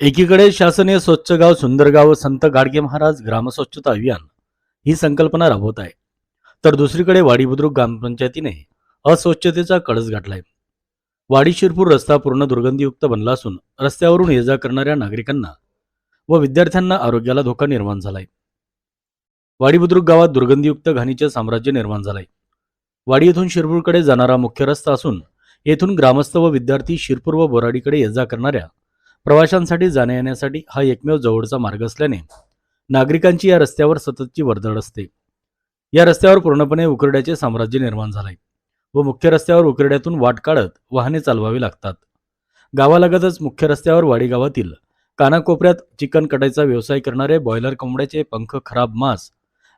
एकीकडे शासनीय स्वच्छ गाव सुंदर गाव संत गाडगे महाराज ग्रामस्वच्छता अभियान ही संकल्पना राबवत आहे. तर दुसरीकडे वाडी बुद्रुक ग्रामपंचायतीने अस्वच्छतेचा कळस गाठलाय. वाडी शिरपूर रस्ता पूर्ण दुर्गंधीयुक्त बनला असून रस्त्यावरून ये जा करणाऱ्या नागरिकांना व विद्यार्थ्यांना आरोग्याला धोका निर्माण झालाय. वाडी बुद्रुक गावात दुर्गंधीयुक्त घाणीचे साम्राज्य निर्माण झालंय. वाडी येथून शिरपूरकडे जाणारा मुख्य रस्ता असून येथून ग्रामस्थ व विद्यार्थी शिरपूर व बोराडीकडे ये जा करणाऱ्या प्रवाशांसाठी जाण्या येण्यासाठी हा एकमेव जवळचा मार्ग असल्याने नागरिकांची या रस्त्यावर सततची वर्दळ असते. या रस्त्यावर पूर्णपणे उकरड्याचे साम्राज्य निर्माण झाले व मुख्य रस्त्यावर उकरड्यातून वाट काढत वाहने चालवावी लागतात. गावालगतच मुख्य रस्त्यावर वाडी गावातील कानाकोपऱ्यात चिकन कटायचा व्यवसाय करणारे बॉयलर कोंबड्याचे पंख खराब मांस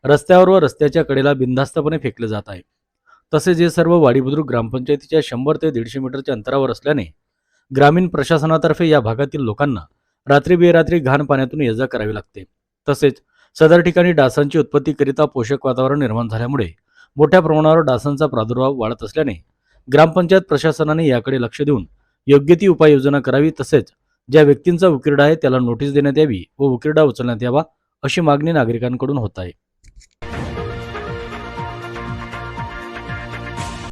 रस्त्यावर व रस्त्याच्या कडेला बिनधास्तपणे फेकले जात आहे. तसेच हे सर्व वाडीबुद्रुक ग्रामपंचायतीच्या शंभर ते दीडशे मीटरच्या अंतरावर असल्याने ग्रामीण प्रशासनातर्फे या भागातील लोकांना रात्री बेरात्री घाण पाण्यातून ये जा करावी लागते. तसेच सदर ठिकाणी डासांची उत्पत्तीकरिता पोषक वातावरण निर्माण झाल्यामुळे मोठ्या प्रमाणावर डासांचा प्रादुर्भाव वाढत असल्याने ग्रामपंचायत प्रशासनाने याकडे लक्ष देऊन योग्य ती उपाययोजना करावी. तसेच ज्या व्यक्तींचा उकिरडा आहे त्याला नोटीस देण्यात यावी व उकिरडा उचलण्यात यावा अशी मागणी नागरिकांकडून होत आहे.